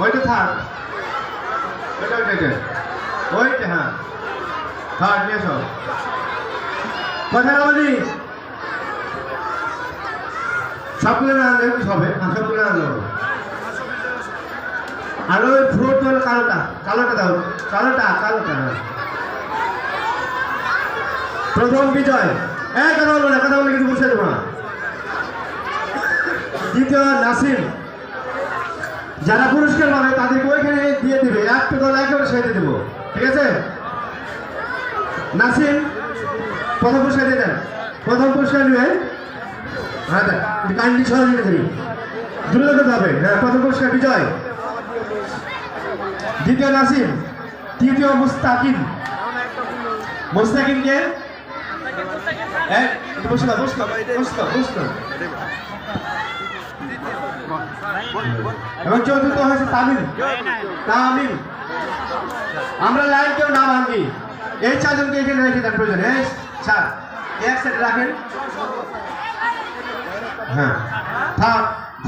ওইটা থাক। ওইটা ওইটা হ্যাঁ। থাক, নিয়ে এসো। কথা বলি সবগুলো না আনলে হবে? হ্যাঁ হবে আর ওই ফ্রুট কালোটা। কালোটা দাও। কালোটা কালোটা। হ্যাঁ প্রথম বিজয়। এক কথা বলব না, কথা বলে বসে দেবো না। দ্বিতীয় নাসিম। যারা পুরস্কার পাবে তাদেরকে ওইখানে দিয়ে দেবে। একটা দল একেবারে সেরে দেবো। ঠিক আছে? নাসিম, প্রথম পুরস্কার দিয়ে দেন। প্রথম পুরস্কার নেবে। হ্যাঁ কাইন্ডলি সহযোগিতা করি দ্রুত করতে হবে। হ্যাঁ প্রথম পুরস্কার বিজয়। দ্বিতীয় নাসিম, তৃতীয় মুস্তাকিম। মুস্তাকিমকে? বসল বসল বসল বসল এবং চতুর্থ হয়েছে তামিম। তামিম। আমরা লাইন কেউ না ভাঙি। এই চারজনকে এখানে রেখে দেন প্রয়োজন। এই স্যার এক সাইডে রাখেন। হ্যাঁ। থাক,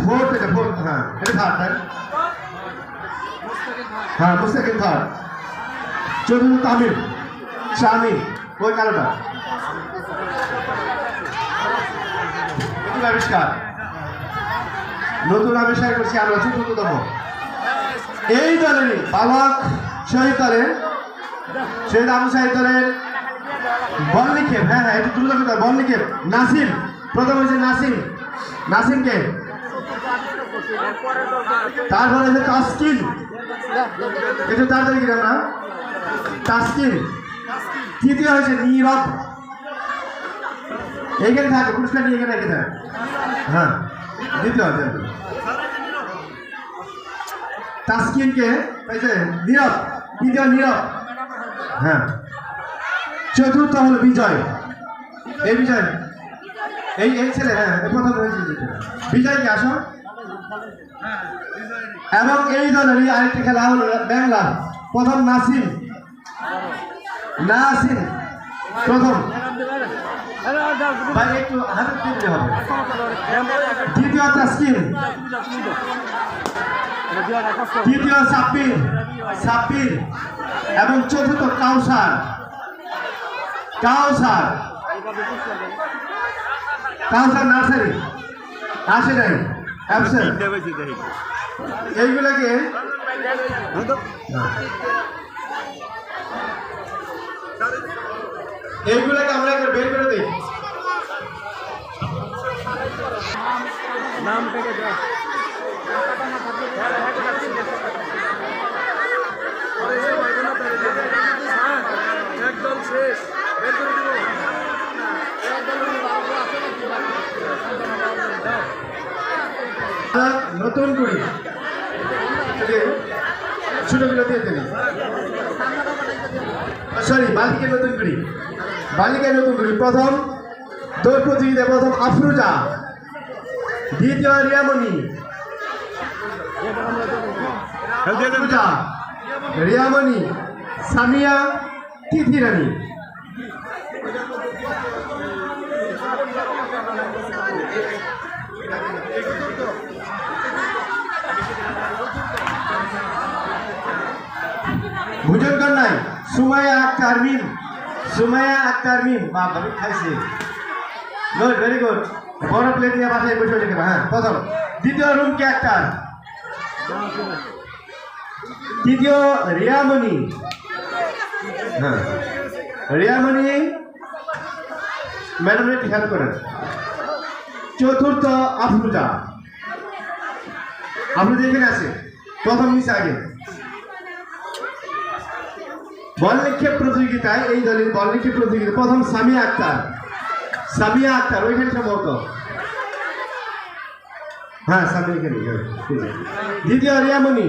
ভোট এটা, ভোট হ্যাঁ এটা থাক, তাই হ্যাঁ মুস্তাকিম থাক। চতুর্থ তামিম। শামিম ওই নতুন আবিষ্কার। নতুন আবিষ্কার করছি আমরা চতুর্থতম এই দলেরই বালক শহীদ দলের, শহীদ আবু সাহিদ দলের বল নিক্ষেপ। হ্যাঁ হ্যাঁ একটু দ্রুত করতে বল নিক্ষেপ। নাসিম, প্রথম হয়েছে নাসিম। নাসিমকে। তারপর হয়েছে তাস্কিন। একটু তাড়াতাড়ি কিনা আমরা। তাস্কিন। তৃতীয় হয়েছে নীরব। এইখানে থাকে, পুরস্কার নিয়ে এখানে রেখে হ্যাঁ দ্বিতীয় হচ্ছে তাস্কিনকে পেয়েছে নীরব দ্বিতীয় নীরব। হ্যাঁ। চতুর্থ হলো বিজয়। এই বিজয় এই এই ছেলে হ্যাঁ প্রথম। বিজয়কে আসো। এবং এই দলেরই আরেকটি খেলা হলো বাংলা। প্রথম নাসিম। নাসিম। প্রথম। ভাই দ্বিতীয় তাস্কিন। তৃতীয় সাব্বির সাব্বির এবং চতুর্থ কাউসার। কাউসার। কাউসার নার্সারি। আসে নাই এইগুলাকে এইগুলাকে আমরা একবার বের করে দিই। নাম থেকে একদম শেষ বের করে দিব নতুন করি ছোটগুলো দিয়ে সরি বালিকে নতুন করি বালিকে নতুন করি প্রথম দৌড় প্রতিযোগিতা প্রথম আফরুজা, দ্বিতীয় রিয়ামণি আফরুজা রিয়ামণি, সামিয়া তিথি রানী ভোজন কর নাই সুমাইয়া আক্তার মিম, সুমাইয়া আক্তার মিম। বা ভাবি খাইছে। গুড ভেরি গুড বড় প্লেট নিয়ে বাসায় বসে রেখে হ্যাঁ প্রথম। দ্বিতীয় রুমকে আক্তার তৃতীয় রিয়ামণি। হ্যাঁ। রিয়ামণি, ম্যাডাম একটু হেল্প করেন। চতুর্থ আফরুজা। আফরুজা এখানে আছে। প্রথম নিচে আগে। বল নিক্ষেপ প্রতিযোগিতায়, এই দলের বল নিক্ষেপ প্রতিযোগিতা প্রথম সামিয়া আক্তার। সামিয়া আক্তার, ওইখানে সম্ভবত। হ্যাঁ সামিয়া এখানে হ্যাঁ, আছে। দ্বিতীয় রিয়ামণি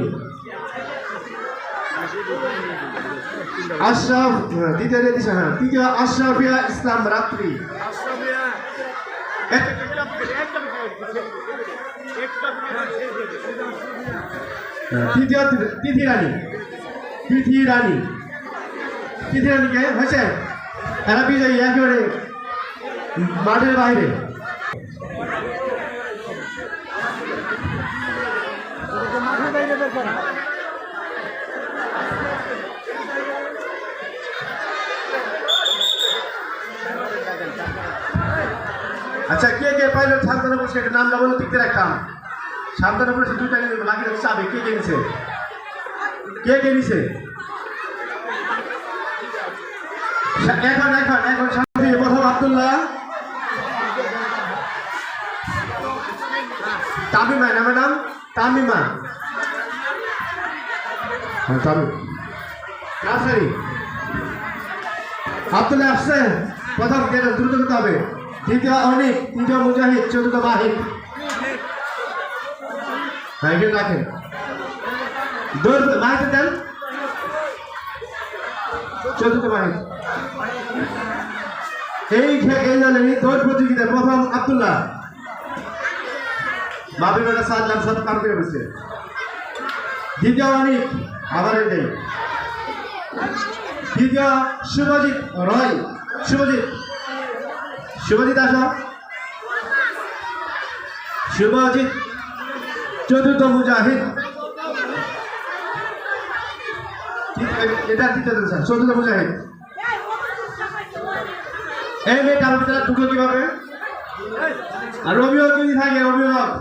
আশরাফ হ্যাঁ, দ্বিতীয় রেদিশা হ্যাঁ তৃতীয় আশরাফিয়া ইসলাম রাত্রি। এক- হ্যাঁ, তৃতীয় তিথি রানী। তিথি রানী। তিথি রানীকে হয়েছে? এরা বিজয়ী একেবারে মাঠের বাইরে। আচ্ছা কে কে সান্তানা পুরস্কার একটা নামটা বলো টিকতে রাখতাম? সান্তানা পুরস্কার দুইটা লাগিয়ে রাখছে চাবে, কে কে নিছে? কে কে নিছে? এখন এখন এখন সামনে প্রথম আব্দুল্লাহ। তামিমা না তামিমা হ্যাঁ তামিম নার্সারি। আব্দুল্লাহ আসছে। প্রথম গেল দ্রুত করতে হবে। দ্বিতীয় অনিক তৃতীয় মুজাহিদ, চতুর্থ বাহিদ হ্যাঁ এখানে রাখেন। দৌড় বাহিতে দেন। চতুর্থ বাহিদ এই এই দলের দৌড় প্রতিযোগিতা প্রথম আব্দুল্লাহ। বাবি বেটা সাজলাম সব কাম করে বসে দ্বিতীয় অনিক আবার এটাই দ্বিতীয় শুভজিৎ রয়। শুভজিৎ শুভজিৎ আসো। শুভজিৎ চতুর্থ মুজাহিদ। এটা তৃতীয় চতুর্থ মুজাহিদ। এই মেয়ে কারও ভিতরে ঢুকলো কীভাবে? আর অভিভাবক যদি থাকে অভিভাবক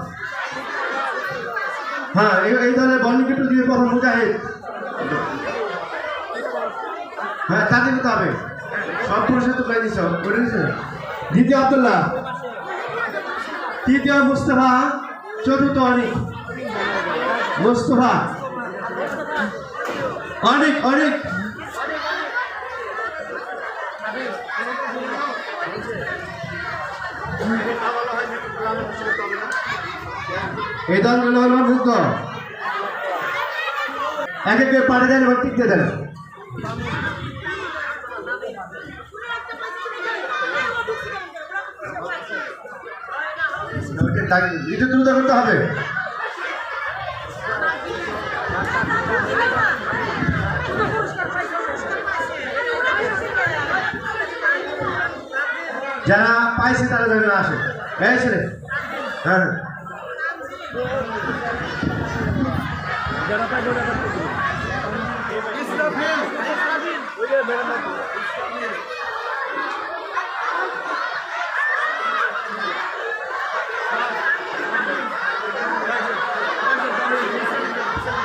হ্যাঁ এই ধরনের বর্ণিক দিয়ে প্রথম মুজাহিদ। হ্যাঁ তাতে দিতে হবে? সব পুরুষের তো পাই দিছ দ্বিতীয় আব্দুল্লাহ। তৃতীয় মুস্তফা, চতুর্থ অনিক। মুস্তফা। অনেক অনেক। এই দলগুলো হলো মুক্ত এক এক পাড়ে দেন এবং টিকতে দেন। করতে হবে। যারা পাইছে তারা যেন আসে। এই ছেলে। হ্যাঁ হ্যাঁ। ইসরাফিল। ওই যে ম্যাডাম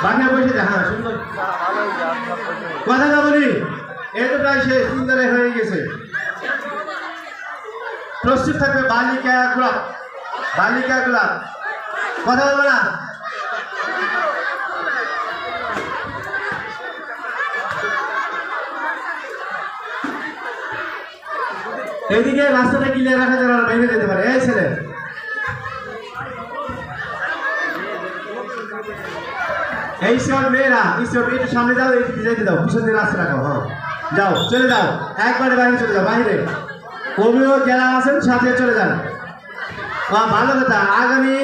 বাংলা বসে হ্যাঁ সুন্দর। কথা না বলি প্রায় শেষ সুন্দরে হয়ে গেছে। প্রস্তুত থাকবে বালিকা গোলাপ বালিকা গোলাপ কথা বলব না? এইদিকে রাস্তাটা ক্লিয়ার রাখা না, বাইরে যেতে পারে। এই ছেলে। এই সব মেয়েরা এই সব একটু সামনে যাও একটু যেতে দাও পিছন রাস্তা রাখো হ্যাঁ। যাও চলে যাও একবারে বাইরে চলে যাও বাইরে। কবিও যারা আছেন সাথে চলে যান। ভালো কথা আগামী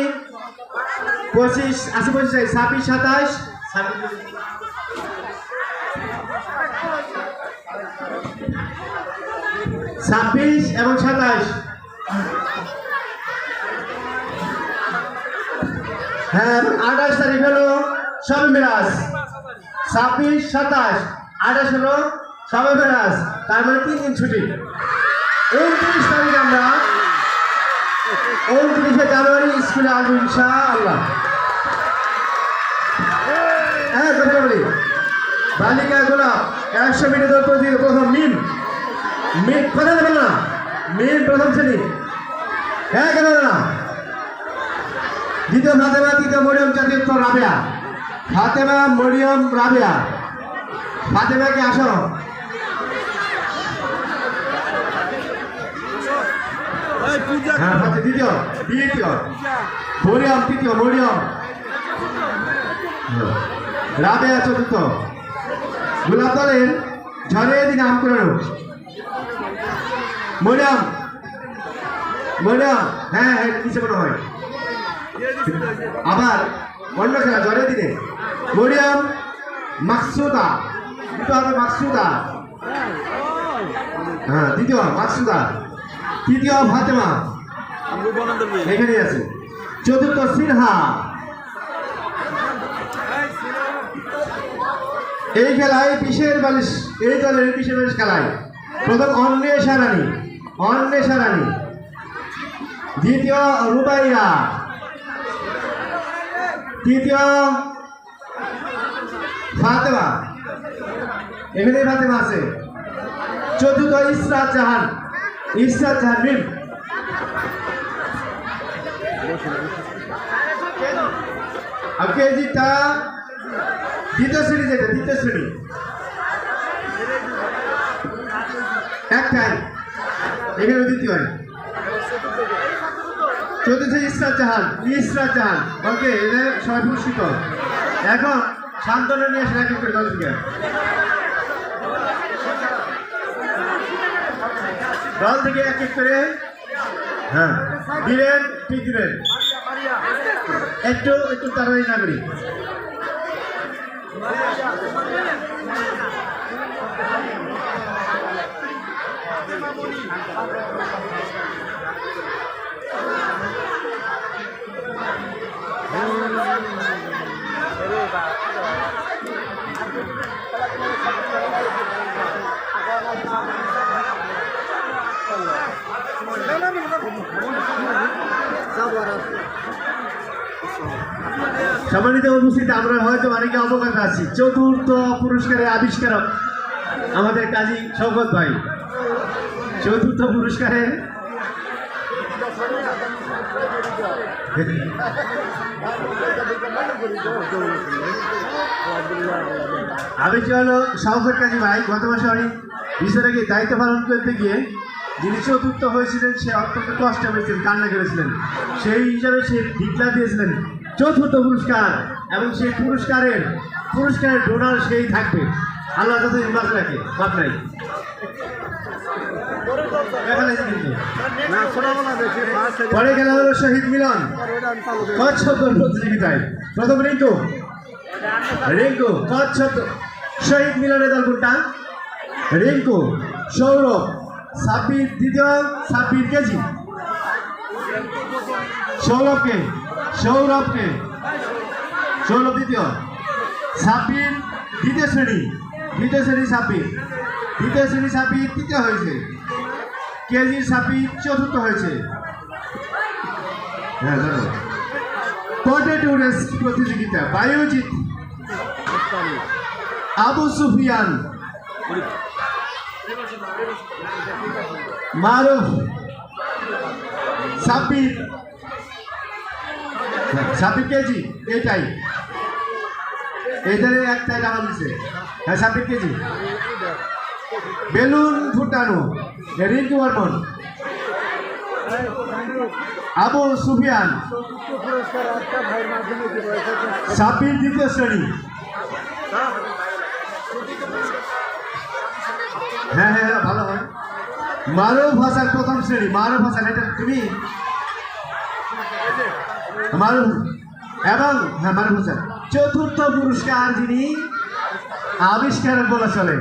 পঁচিশ আশি পঁচিশ ছাব্বিশ সাতাশ। ছাব্বিশ এবং সাতাশ। হ্যাঁ আঠাশ তারিখ হলো সবে মেরাজ। ছাব্বিশ, সাতাশ, আঠাশ হলো সবে মেরাজ। তার মানে তিন দিন ছুটি। উনত্রিশ তারিখ আমরা উনত্রিশে জানুয়ারি স্কুলে আসব ইনশাআল্লাহ। হ্যাঁ কথা বলি। বালিকা গোলাপ, একশো মিটার প্রথম মিম। মিম কথা দেবে না। মিম প্রথম শ্রেণি। হ্যাঁ কেন না। দ্বিতীয় ফাতেমা তৃতীয় মরিয়ম চতুর্থ রাবেয়া। ফাতেমা মরিয়ম রাবেয়া। ফাতেমাকে আসো? হ্যাঁ দ্বিতীয় দ্বিতীয়। মরিয়ম তৃতীয় মরিয়ম। রাবেয়া চতুর্থ। গোলাপ দলের ঝড়ে দিন আম করানো মরিয়ম মরিয়ম হ্যাঁ হ্যাঁ কিসে মনে হয়? আবার অন্য খেলা জ্বরের দিনে মরিয়াম মাকসুদা দ্বিতীয় হবে মাকসুদা। হ্যাঁ দ্বিতীয় মাকসুদা। তৃতীয় ফাতেমা। এখানেই আছে। চতুর্থ সিনহা। এই এই খেলায় বিশের বালিশ, এই দলের বিশের বালিশ খেলায়। প্রথম অন্বেষা রানী। অন্বেষা দ্বিতীয় রুবাইয়া তৃতীয় ফাতেমা। এখানে ফাতেমা আছে। চতুর্থ ইসরাত জাহান। ইসরাত জাহান মিম কেজিটা দ্বিতীয় শ্রেণি যেটা, দ্বিতীয় শ্রেণি। একটাই এখানে দ্বিতীয় হয় চতুর্থ ইসরাত জাহান ইসরাত জাহান। ওকে এদের সবাই পুরস্কৃত এখন শান্তনা নিয়ে আসেন এক এক করে থেকে দল থেকে এক এক করে হ্যাঁ দিলেন, ঠিক দিলেন। একটু একটু তাড়াতাড়ি না করি। সম্মানিত উপস্থিত আমরা হয়তো অনেকে অবগত আছি। চতুর্থ পুরস্কারের আবিষ্কারক আমাদের কাজী শওকত ভাই। চতুর্থ পুরস্কারের আমি হলো শওকত কাজী ভাই, গত মাসে অনেক বিষয়টাকে দায়িত্ব পালন করতে গিয়ে যিনি চতুর্থ হয়েছিলেন, সে অত্যন্ত কষ্ট হয়েছিলেন কান্না করেছিলেন। সেই হিসাবে সে ডিক্লার দিয়েছিলেন, চতুর্থ পুরস্কার। এবং সেই পুরস্কারের পুরস্কারের ডোনার সেই থাকবে। আল্লাহ যত রাখে বাদ নাই। পরে খেলা হলো শহীদ মিলন। কচ্ছপ প্রতিযোগিতায়। প্রথম রিঙ্কু। রিঙ্কু কচ্ছপ শহীদ মিলনের দল কোনটা? রিঙ্কু, সৌরভ। সাব্বির দ্বিতীয়, সাব্বির কেজি। সৌরভকে সৌরভকে। সৌরভ দ্বিতীয়। সাব্বির দ্বিতীয় শ্রেণি। দ্বিতীয় শ্রেণি সাব্বির। শ্রেণি সাব্বির তৃতীয় হয়েছে। কেজি সাব্বির চতুর্থ হয়েছে। হ্যাঁ প্রতিযোগিতা, বায়োজিৎ, আবু সুফিয়ান, মারুফ সাব্বির সাব্বির কেজি, এটাই। এটারে একটাই টাকা দিছে। হ্যাঁ সাব্বির কেজি। বেলুন ফুটানো। রিঙ্কু বর্মন আবু সুফিয়ান। সাব্বির দ্বিতীয় শ্রেণি। হ্যাঁ হ্যাঁ হ্যাঁ, ভালো হয়। মারুফ ভাষার প্রথম শ্রেণি। মারুফ ভাষা এটা তুমি? মারুফ। এবং হ্যাঁ মারুফ ভাষা চতুর্থ পুরস্কার যিনি আবিষ্কার বলা চলে।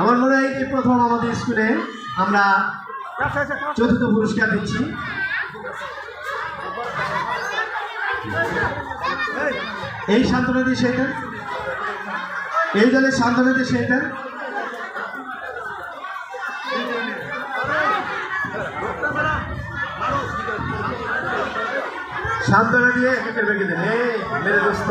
আমার মনে হয় এই প্রথম আমাদের স্কুলে আমরা চতুর্থ পুরস্কার দিচ্ছি। এই সান্ত্বনা দিয়ে সেটা এই দলের সান্ত্বনা দিয়ে সেটা সান্ত্বনা দিয়ে মেরে দোস্ত।